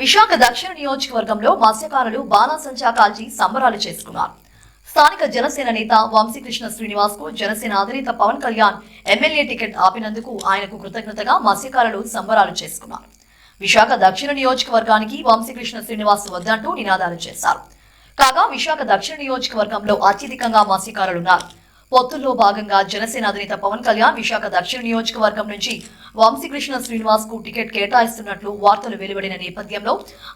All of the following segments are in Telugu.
విశాఖ దక్షిణ నియోజకవర్గంలో మత్స్యకారులు బాణాసంచా కాల్చి సంబరాలు చేసుకున్నారు. స్థానిక జనసేన నేత వంశీకృష్ణ శ్రీనివాస్కు జనసేన అధినేత పవన్ కళ్యాణ్ ఎమ్మెల్యే టికెట్ ఆపినందుకు ఆయనకు కృతజ్ఞతగా మత్స్యకారులు సంబరాలు చేసుకున్నారు. విశాఖ దక్షిణ నియోజకవర్గానికి వంశీకృష్ణ శ్రీనివాస్ వద్దంటూ నినాదాలు చేశారు. కాగా విశాఖ దక్షిణ నియోజకవర్గంలో అత్యధికంగా మత్స్యకారులున్నారు. పొత్తుల్లో భాగంగా జనసేన అధినేత పవన్ కళ్యాణ్ విశాఖ దక్షిణ నియోజకవర్గం నుంచి వంశీకృష్ణ శ్రీనివాస్కు టికెట్ కేటాయిస్తున్నట్లు వార్తలు వెలువడిన నేపథ్యంలో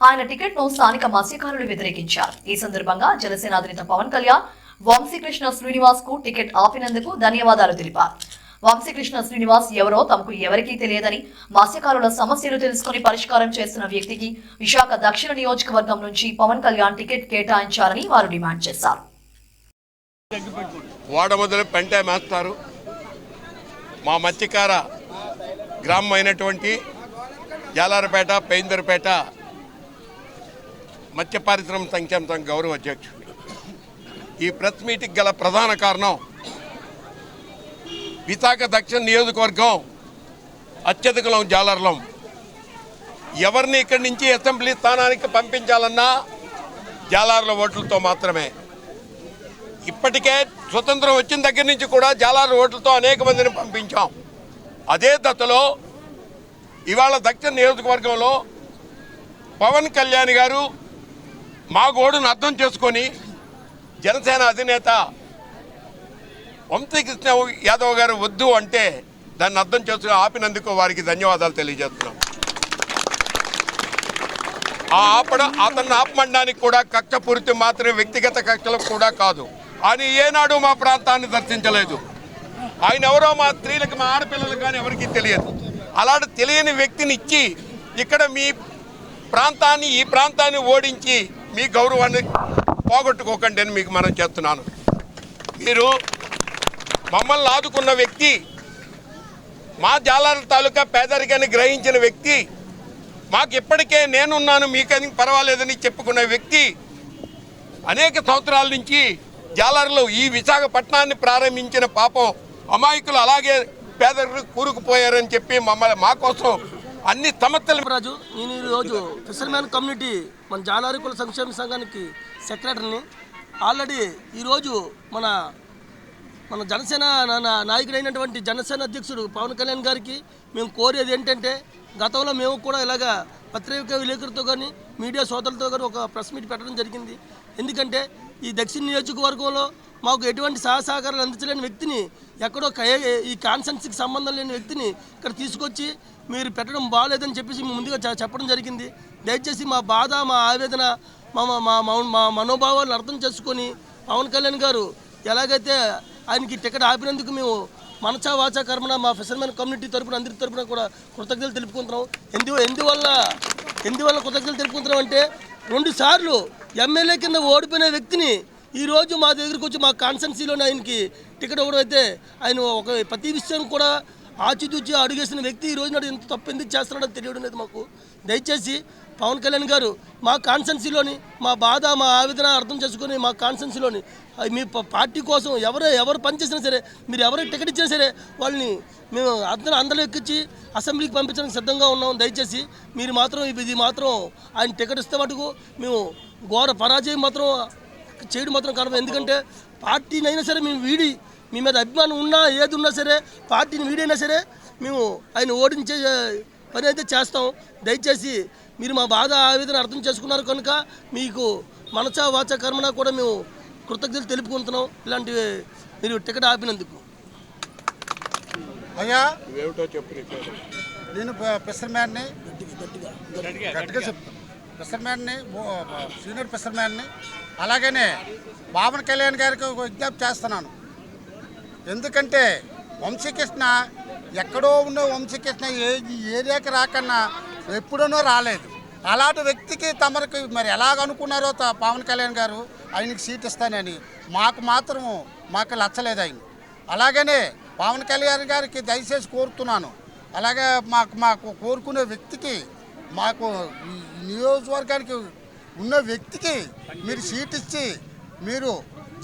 ఆయన టికెట్ను స్థానిక మత్స్యకారులు వ్యతిరేకించారు. ఈ సందర్భంగా జనసేన అధినేత పవన్ కళ్యాణ్ వంశీకృష్ణ శ్రీనివాస్కు టికెట్ ఆపినందుకు ధన్యవాదాలు తెలిపారు. వంశీకృష్ణ శ్రీనివాస్ ఎవరో తమకు ఎవరికీ తెలియదని మత్స్యకారుల సమస్యలు తెలుసుకుని పరిష్కారం చేస్తున్న వ్యక్తికి విశాఖ దక్షిణ నియోజకవర్గం నుంచి పవన్ కళ్యాణ్ టికెట్ కేటాయించాలని వారు డిమాండ్ చేశారు. ఓడ మొదలు పెంటే మేస్తారు. మా మత్స్యకార గ్రామం అయినటువంటి జాలారపేట పెయిందరపేట మత్స్య పారిశ్రమ సంక్షేమ సంఘ గౌరవ అధ్యక్షుడు ఈ ప్రెస్ మీటింగ్ గల ప్రధాన కారణం విశాఖ దక్షిణ నియోజకవర్గం అత్యధికలం జాలర్లం. ఎవరిని ఇక్కడి నుంచి అసెంబ్లీ స్థానానికి పంపించాలన్నా జాలార్ల ఓట్లతో మాత్రమే. ఇప్పటికే స్వతంత్రం వచ్చిన దగ్గర నుంచి కూడా జాలారు ఓట్లతో అనేక మందిని పంపించాం. అదే దశలో ఇవాళ దక్షిణ నియోజకవర్గంలో పవన్ కళ్యాణ్ గారు మా గోడును అర్థం చేసుకొని జనసేన అధినేత వంశీకృష్ణ యాదవ్ గారు వద్దు అంటే దాన్ని అర్థం చేసుకుని ఆపినందుకు వారికి ధన్యవాదాలు తెలియజేస్తున్నాం. ఆ ఆపడం అతన్ని ఆపమండానికి కూడా కక్ష పూర్తి మాత్రమే వ్యక్తిగత కక్షలకు కూడా కాదు. ఆయన ఏనాడు మా ప్రాంతాన్ని దర్శించలేదు. ఆయన ఎవరో మా స్త్రీలకు మా ఆడపిల్లలకు కానీ ఎవరికీ తెలియదు. అలాంటి తెలియని వ్యక్తిని ఇచ్చి ఇక్కడ మీ ప్రాంతాన్ని ఈ ప్రాంతాన్ని ఓడించి మీ గౌరవాన్ని పోగొట్టుకోకండి అని మీకు మనం చేస్తున్నాను. మీరు మమ్మల్ని ఆదుకున్న వ్యక్తి మా జాలాల తాలూకా పేదరికాన్ని గ్రహించిన వ్యక్తి మాకు ఇప్పటికే నేనున్నాను మీకని పర్వాలేదని చెప్పుకున్న వ్యక్తి అనేక సంవత్సరాల నుంచి జాలర్లు ఈ విశాఖపట్నాన్ని ప్రారంభించిన పాపం అమాయకులు అలాగే పేదరికలు కూరుకుపోయారని చెప్పి మమ్మల్ని మా కోసం అన్ని సమస్యలు రాజు నేను ఈరోజు ఫిషర్మ్యాన్ కమ్యూనిటీ మన జాలారికుల సంక్షేమ సంఘానికి సెక్రటరీని. ఆల్రెడీ ఈరోజు మన మన జనసేన నాయకుడైనటువంటి జనసేన అధ్యక్షుడు పవన్ కళ్యాణ్ గారికి మేము కోరేది ఏంటంటే గతంలో మేము కూడా ఇలాగా పత్రికా విలేకరులతో కానీ మీడియా సోదరులతో కానీ ఒక ప్రెస్ మీట్ పెట్టడం జరిగింది. ఎందుకంటే ఈ దక్షిణ నియోజకవర్గంలో మాకు ఎటువంటి సహసహకారాలు అందించలేని వ్యక్తిని ఎక్కడో ఈ కాన్సెన్స్కి సంబంధం లేని వ్యక్తిని ఇక్కడ తీసుకొచ్చి మీరు పెట్టడం బాగాలేదని చెప్పేసి ముందుగా చెప్పడం జరిగింది. దయచేసి మా బాధ మా ఆవేదన మా మా మా మా- మా మనోభావాలను అర్థం చేసుకొని పవన్ కళ్యాణ్ గారు ఎలాగైతే ఆయనకి టికెట్ ఆపినందుకు మేము మనసా వాచా కర్మన మా ఫిషర్మెన్ కమ్యూనిటీ తరపున అందరి తరపున కూడా కృతజ్ఞతలు తెలుపుకుంటున్నాం. ఎందు ఎందువల్ల ఎందువల్ల కృతజ్ఞతలు తెలుపుకుంటున్నాం అంటే రెండు సార్లు ఎమ్మెల్యే కింద ఓడిపోయిన వ్యక్తిని ఈరోజు మా దగ్గరికి వచ్చి మా కాన్సెన్సీలోనే ఆయనకి టికెట్ ఇవ్వడం అయితే ఆయన ఒక ప్రతి విషయం కూడా ఆచితూచి అడుగేసిన వ్యక్తి ఈ రోజు నాడు ఎంత తప్పు ఎందుకు చేస్తున్నాడో తెలియడం లేదు మాకు. దయచేసి పవన్ కళ్యాణ్ గారు మా కాన్సెన్సీలోని మా బాధ మా ఆవేదన అర్థం చేసుకొని మా కాన్సెన్సీలోని మీ పార్టీ కోసం ఎవరు ఎవరు పనిచేసినా సరే మీరు ఎవరికి టికెట్ ఇచ్చినా సరే వాళ్ళని మేము అందరూ అందరూ ఎక్కించి అసెంబ్లీకి పంపించడానికి సిద్ధంగా ఉన్నాం. దయచేసి మీరు మాత్రం ఇది మాత్రం ఆయన టికెట్ ఇస్తే మటుకు మేము ఘోర పరాజయం మాత్రం చేయడం మాత్రం కారణం. ఎందుకంటే పార్టీని అయినా సరే మేము వీడి మీ మీద అభిమానం ఉన్నా ఏది ఉన్నా సరే పార్టీని వీడైనా సరే మేము ఆయన ఓడించే పని అయితే చేస్తాం. దయచేసి మీరు మా బాధ ఆవేదన అర్థం చేసుకున్నారు కనుక మీకు మనసా వాచ కర్మన కూడా మేము కృతజ్ఞతలు తెలుపుకుంటున్నాం. ఇలాంటివి మీరు టికెట్ ఆపినందుకు. అయ్యా. నేను పిసర్మ్యాన్ని గట్టిగా చెప్తాను. పిసర్మ్యాన్ని సీనియర్ పిసర్మ్యాన్ని అలాగనే పవన్ కళ్యాణ్ గారికి ఒక విజ్ఞప్తి చేస్తున్నాను. ఎందుకంటే వంశీకృష్ణ ఎక్కడో ఉన్న వంశీకృష్ణ ఏ ఈ ఏరియాకి రాకన్నా ఎప్పుడనో రాలేదు. అలాంటి వ్యక్తికి తమరికి మరి ఎలాగ అనుకున్నారో పవన్ కళ్యాణ్ గారు ఆయనకి సీట్ ఇస్తానని మాకు మాత్రం మాకు నచ్చలేదు ఆయన. అలాగనే పవన్ కళ్యాణ్ గారికి దయచేసి కోరుతున్నాను. అలాగే మాకు మాకు కోరుకునే వ్యక్తికి మాకు నియోజకవర్గానికి ఉన్న వ్యక్తికి మీరు సీట్ ఇచ్చి మీరు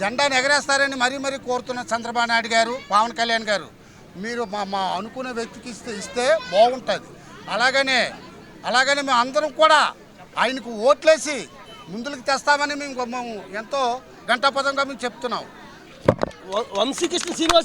జెండాను ఎగరేస్తారని మరీ మరీ కోరుతున్న చంద్రబాబు నాయుడు గారు పవన్ కళ్యాణ్ గారు. మీరు మా మా అనుకునే వ్యక్తికి ఇస్తే ఇస్తే బాగుంటుంది. అలాగనే అలాగనే మేము అందరం కూడా ఆయనకు ఓట్లేసి ముందుకు తెస్తామని మేము మేము ఎంతో గంటాపదంగా మేము చెప్తున్నాం. వంశీకృష్ణ శ్రీనివాస్